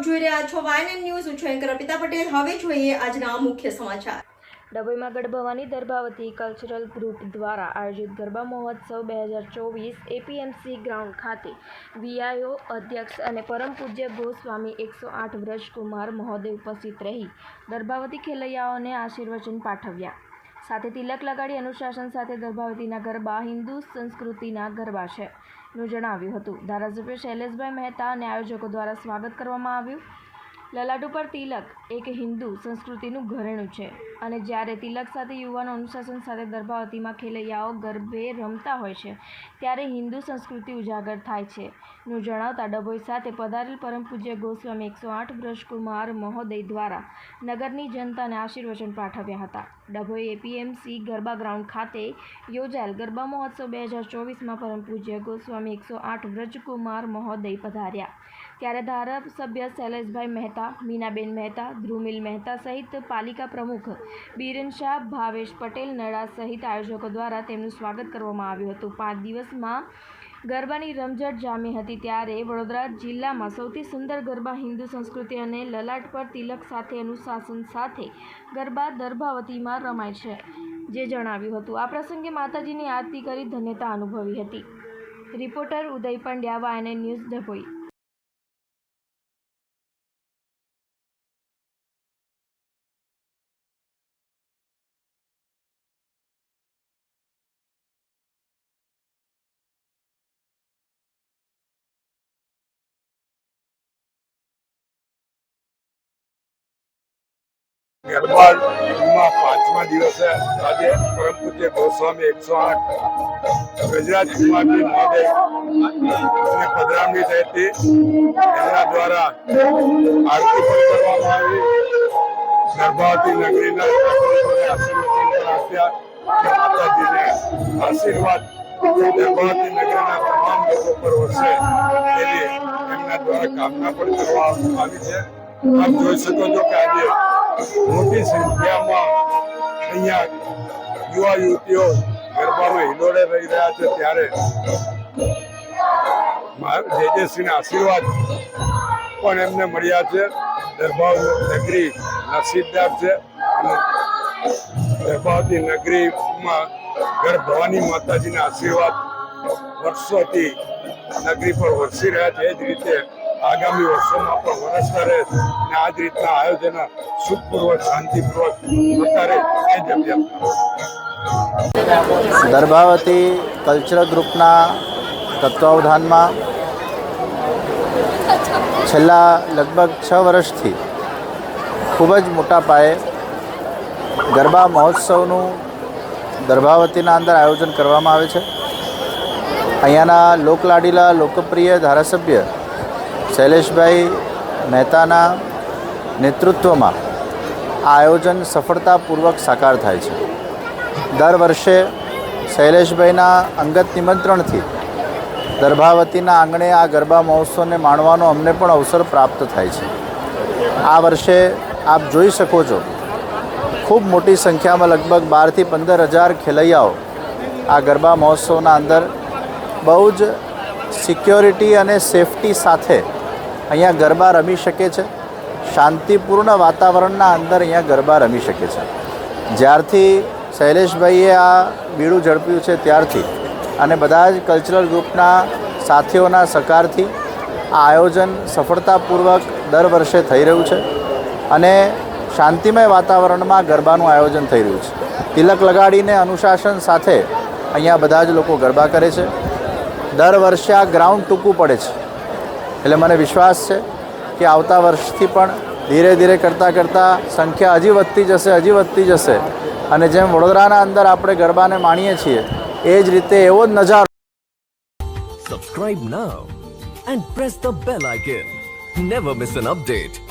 આપ જોઈ રહ્યા છો વાયન ન્યૂઝ. હું છું એન્કર અર્પિતા પટેલ. હવે જોઈએ આજના મુખ્ય સમાચાર. ડભોઈમાં ગઢભવાની દર્ભાવતી કલ્ચરલ ગ્રુપ દ્વારા આયોજિત ગરબા મહોત્સવ બે હજાર ચોવીસ એપીએમસી ગ્રાઉન્ડ ખાતે વીઆઈઓ અધ્યક્ષ અને પરમ પૂજ્ય ગોસ્વામી એકસો આઠ વ્રજકુમાર મહોદય ઉપસ્થિત રહી. દર્ભાવતી ખેલૈયાઓને આશીર્વચન પાઠવ્યા. સાથે તિલક લગાડી અનુશાસન સાથે દર્ભાવતીના ગરબા હિન્દુ સંસ્કૃતિના ગરબા છે. નું જણાવ્યું હતું. ધારાસભ્ય શૈલેષભાઈ મહેતા અને આયોજકો દ્વારા સ્વાગત કરવામાં આવ્યું. લલાટ ઉપર તિલક, એક હિન્દુ સંસ્કૃતિનું ઘરેણું છે. અને જ્યારે તિલક સાથે યુવાનો અનુશાસન સાથે દર્ભાવતીમાં ખેલૈયાઓ ગરબે રમતા હોય છે, ત્યારે હિન્દુ સંસ્કૃતિ ઉજાગર થાય છે. નું જણાવતા ડભોઈ સાથે પધારેલ પરમ પૂજ્ય ગોસ્વામી એકસો આઠ બ્રજકુમાર મહોદય દ્વારા નગરની જનતાને આશીર્વચન પાઠવ્યા હતા. ડભોઈ એપીએમસી ગરબા ગ્રાઉન્ડ ખાતે યોજાયેલ ગરબા મહોત્સવ બે હજાર ચોવીસમાં પરમ પૂજ્ય ગોસ્વામી એકસો આઠ બ્રજકુમાર મહોદય પધાર્યા. ત્યારે ધારાસભ્ય શૈલેષભાઈ મહેતા મીનાબેન મહેતા, ધ્રુમિલ મહેતા સહિત પાલિકા પ્રમુખ બીરેન શાહ, ભાવેશ પટેલ, નડા સહિત આયોજકો દ્વારા તેમનું સ્વાગત કરવામાં આવ્યું હતું. પાંચ દિવસમાં ગરબાની રમઝટ જામી હતી ત્યારે વડોદરા જિલ્લામાં સૌથી સુંદર ગરબા હિન્દુ સંસ્કૃતિ અને લલાટ પર તિલક સાથે અનુશાસન સાથે ગરબા દર્ભાવતીમાં રમાય છે, જે જણાવ્યું હતું. આ પ્રસંગે માતાજીની આરતી કરી ધન્યતા અનુભવી હતી. રિપોર્ટર ઉદય પંડ્યા વાયને ન્યૂઝ ડભોઈ. ગરબામાં પાંચમા દિવસે આજે પરમ દ્વારા આરતી પણ કરવામાં માતાજીને આશીર્વાદ ગર્ભાવતી નગરીના તમામ લોકો પર વરસે એમના દ્વારા કામના પણ કરવામાં આવી છે. આપ જોઈ શકો છો કે આજે મોટી સંખ્યામાં અહીંયા યુવા યુવતીઓ ગરબામાં હિલોડે રહી રહ્યા છે ત્યારે જેજેશ્રીના આશીર્વાદ પણ એમને મળ્યા છે. દરબાર નગરી નસીબદાર છે અને દરબાવતી નગરીમાં ઘર ભવાની માતાજીના આશીર્વાદ વર્ષોથી નગરી પર વરસી રહ્યા છે. એ જ રીતે આગામી વર્ષોમાં પણ વરસતા રહે અને આ જ રીતના આયોજન સુખપૂર્વક, શાંતિપૂર્વક થતા રહે એ જ ગર્ભાવતી કલ્ચરલ ગ્રુપના તત્વાવધાનમાં છેલ્લા લગભગ છ વર્ષથી ખૂબ જ મોટા પાયે ગરબા મહોત્સવનું દર્ભાવતીના અંદર આયોજન કરવામાં આવે છે. અહીંયાના લોકલાડીલા લોકપ્રિય ધારાસભ્ય શૈલેષભાઈ મહેતાના નેતૃત્વમાં આ આયોજન સફળતાપૂર્વક સાકાર થાય છે. દર વર્ષે શૈલેષભાઈના અંગત નિમંત્રણથી દર્ભાવતીના આંગણે આ ગરબા મહોત્સવને માણવાનો અમને પણ અવસર પ્રાપ્ત થાય છે. આ વર્ષે આપ જોઈ શકો છો, ખૂબ મોટી સંખ્યામાં લગભગ બારથી પંદર હજાર ખેલૈયાઓ આ ગરબા મહોત્સવના અંદર બહુ જ સિક્યોરિટી અને સેફટી સાથે અહીંયા ગરબા રમી શકે છે. શાંતિપૂર્ણ વાતાવરણના અંદર અહીંયા ગરબા રમી શકે છે. જ્યારથી શૈલેષભાઈએ આ બીડું ઝડપ્યું છે ત્યારથી અને બધા જ કલ્ચરલ ગ્રુપના સાથીઓના સહકારથી આ આયોજન સફળતાપૂર્વક દર વર્ષે થઈ રહ્યું છે અને શાંતિમય વાતાવરણમાં ગરબાનું આયોજન થઈ રહ્યું છે. તિલક લગાડીને અનુશાસન સાથે અહીંયા બધા જ લોકો ગરબા કરે છે. દર વર્ષે આ ગ્રાઉન્ડ ટૂંકું પડે છે. એટલે મને વિશ્વાસ છે કે આવતા વર્ષથી પણ ધીરે ધીરે કરતાં કરતાં સંખ્યા હજી વધતી જશે, હજી વધતી જશે. અને જેમ વડોદરાના અંદર આપણે ગરબાને માણીએ છીએ, એ જ રીતે એવો જ નજારો. Subscribe now and press the bell icon never miss an update.